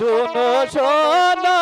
শোনো শোনো।